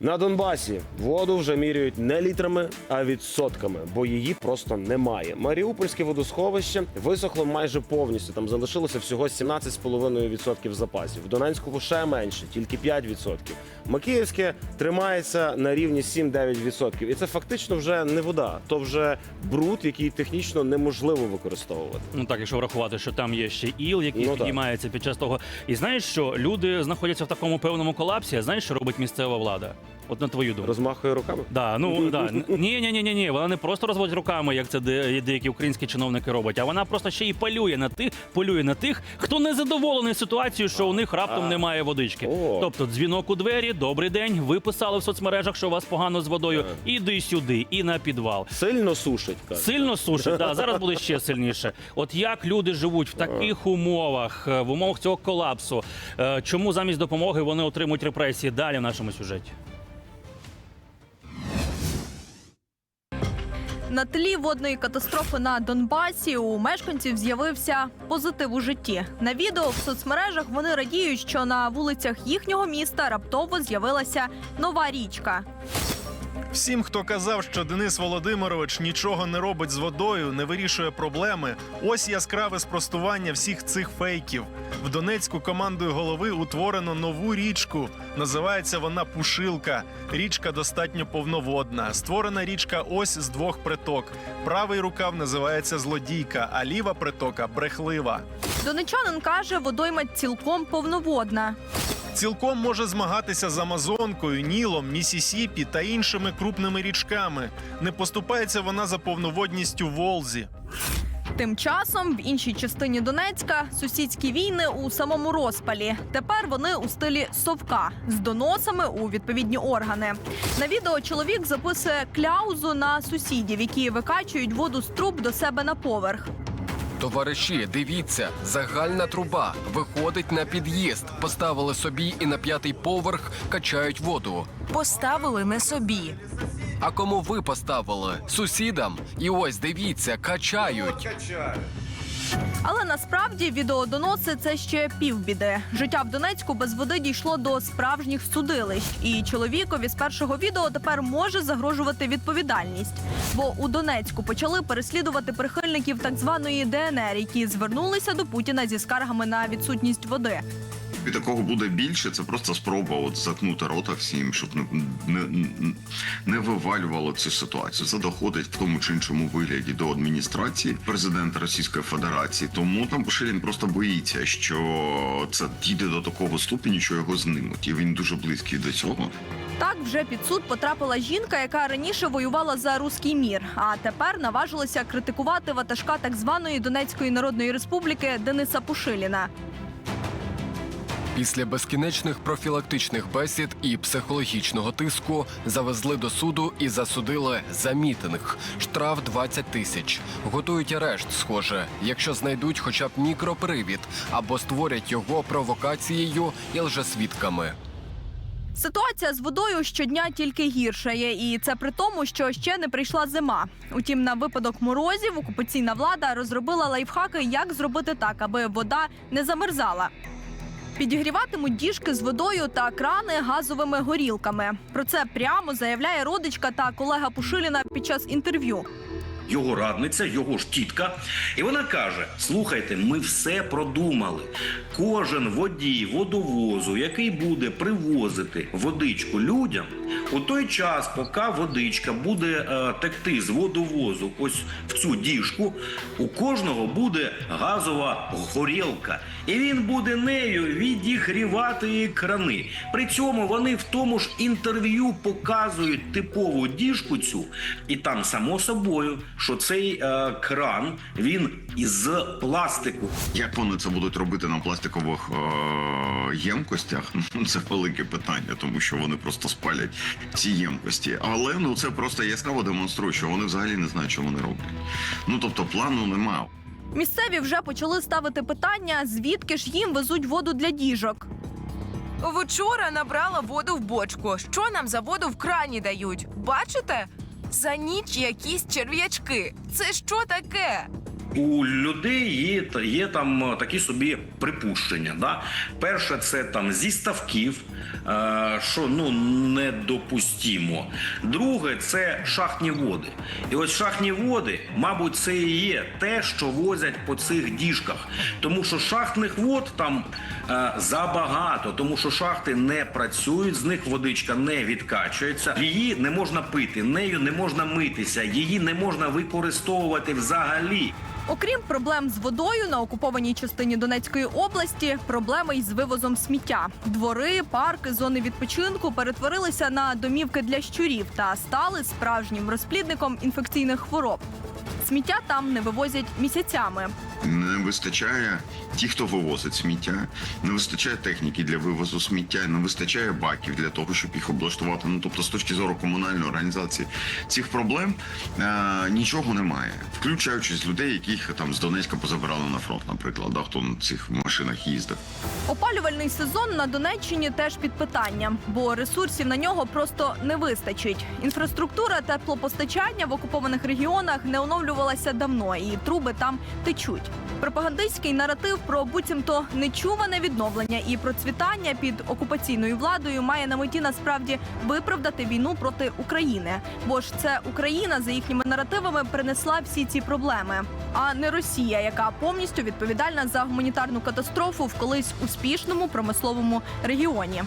На Донбасі воду вже міряють не літрами, а відсотками, бо її просто немає. Маріупольське водосховище висохло майже повністю. Там залишилося всього 17,5% запасів. В Донецьку ще менше, тільки 5%. Макіївське тримається на рівні 7-9%. І це фактично вже не вода, то вже бруд, який технічно неможливо використовувати. Ну так, якщо врахувати, що там є ще іл, який Ну, так. під час того. І знаєш, що люди знаходяться в такому певному колапсі. А знаєш, що робить місцева влада? От на твою думку. Розмахує руками. Да, ну да. Ні, ні, ні, ні, ні. Вона не просто розводить руками, як це де- деякі українські чиновники роблять, а вона просто ще й полює на тих, полює на тих, хто не задоволений ситуацією, що у них раптом А. немає водички. О. Тобто, дзвінок у двері, добрий день. Ви писали в соцмережах, що у вас погано з водою. Так. Іди сюди, і на підвал. Сильно сушить. каже. Сильно сушить, да, зараз буде ще сильніше. От як люди живуть в таких умовах, е, в умовах цього колапсу, е, чому замість допомоги вони отримують репресії? Далі в нашому сюжеті. На тлі водної катастрофи на Донбасі у мешканців з'явився позитив у житті. На відео в соцмережах вони радіють, що на вулицях їхнього міста раптово з'явилася нова річка. Всім, хто казав, що Денис Володимирович нічого не робить з водою, не вирішує проблеми. Ось яскраве спростування всіх цих фейків. В Донецьку командою голови утворено нову річку. Називається вона Пушилка. Річка достатньо повноводна. Створена річка ось з двох приток. Правий рукав називається Злодійка, а ліва притока брехлива. Донечанин каже, водойма цілком повноводна. Цілком може змагатися з Амазонкою, Нілом, Місісіпі та іншими крупними річками. Не поступається вона за повноводністю Волзі. Тим часом в іншій частині Донецька сусідські війни у самому розпалі. Тепер вони у стилі совка з доносами у відповідні органи. На відео чоловік записує кляузу на сусідів, які викачують воду з труб до себе на поверх. Товариші, дивіться, загальна труба виходить на під'їзд. Поставили собі і на п'ятий поверх качають воду. Поставили не собі. А кому ви поставили? Сусідам? І ось дивіться, качають. Але насправді відеодоноси це ще півбіди. Життя в Донецьку без води дійшло до справжніх судилищ, і чоловікові з першого відео тепер може загрожувати відповідальність. Бо у Донецьку почали переслідувати прихильників так званої ДНР, які звернулися до Путіна зі скаргами на відсутність води. І такого буде більше. Це просто спроба от заткнути рота всім, щоб не, не, не вивалювало цю ситуацію. Це доходить в тому чи іншому вигляді до адміністрації президента Російської Федерації. Тому там Пушилін просто боїться, що це дійде до такого ступені, що його знимуть, і він дуже близький до цього. Так вже під суд потрапила жінка, яка раніше воювала за руський мір, а тепер наважилася критикувати ватажка так званої Донецької Народної Республіки Дениса Пушиліна. Після безкінечних профілактичних бесід і психологічного тиску завезли до суду і засудили за мітинг. Штраф 20 тисяч. Готують арешт, схоже, якщо знайдуть хоча б мікропривід або створять його провокацією і лжесвідками. Ситуація з водою щодня тільки гіршає, і це при тому, що ще не прийшла зима. Утім, на випадок морозів окупаційна влада розробила лайфхаки, як зробити так, аби вода не замерзала. Підігріватимуть діжки з водою та крани газовими горілками. Про це прямо заявляє родичка та колега Пушиліна під час інтерв'ю. Його радниця, його ж тітка. І вона каже: слухайте, ми все продумали. Кожен водій водовозу, який буде привозити водичку людям, у той час, поки водичка буде е, текти з водовозу, ось в цю діжку, у кожного буде газова горілка, і він буде нею відігрівати крани. При цьому вони в тому ж інтерв'ю показують типову діжку цю, і там само собою, що цей е, кран він із пластику. Як вони це будуть робити на пластикових е- ємкостях? Ну, Це велике питання, тому що вони просто спалять ці ємкості. Але ну це просто яскраво демонструє, що вони взагалі не знають, що вони роблять. Ну тобто плану немає. Місцеві вже почали ставити питання, звідки ж їм везуть воду для діжок. Вчора набрала воду в бочку. Що нам за воду в крані дають? Бачите? За ніч якісь черв'ячки. Це що таке? У людей є, є там е, такі собі припущення. Да? Перше, це там зі ставків, е, що ну недопустимо. Друге, це шахтні води. І ось шахтні води, мабуть, це і є те, що возять по цих діжках. Тому що шахтних вод там е, забагато, тому що шахти не працюють, з них водичка не відкачується. Її не можна пити, нею не можна митися, її не можна використовувати взагалі. Окрім проблем з водою на окупованій частині Донецької області, проблеми й з вивозом сміття. Двори, парки, зони відпочинку перетворилися на домівки для щурів та стали справжнім розплідником інфекційних хвороб. Сміття там не вивозять місяцями. Не вистачає ті, хто вивозить сміття, не вистачає техніки для вивозу сміття, не вистачає баків для того, щоб їх облаштувати. Ну тобто, з точки зору комунальної організації цих проблем е- нічого немає, включаючи з людей, яких там з Донецька позабирали на фронт, наприклад, да, хто на цих машинах їздив. Опалювальний сезон на Донеччині теж під питанням, бо ресурсів на нього просто не вистачить. Інфраструктура теплопостачання в окупованих регіонах не оновлювалася давно, і труби там течуть. Пропагандистський наратив про буцімто нечуване відновлення і процвітання під окупаційною владою має на меті насправді виправдати війну проти України. Бо ж це Україна за їхніми наративами принесла всі ці проблеми, а не Росія, яка повністю відповідальна за гуманітарну катастрофу в колись успішному промисловому регіоні.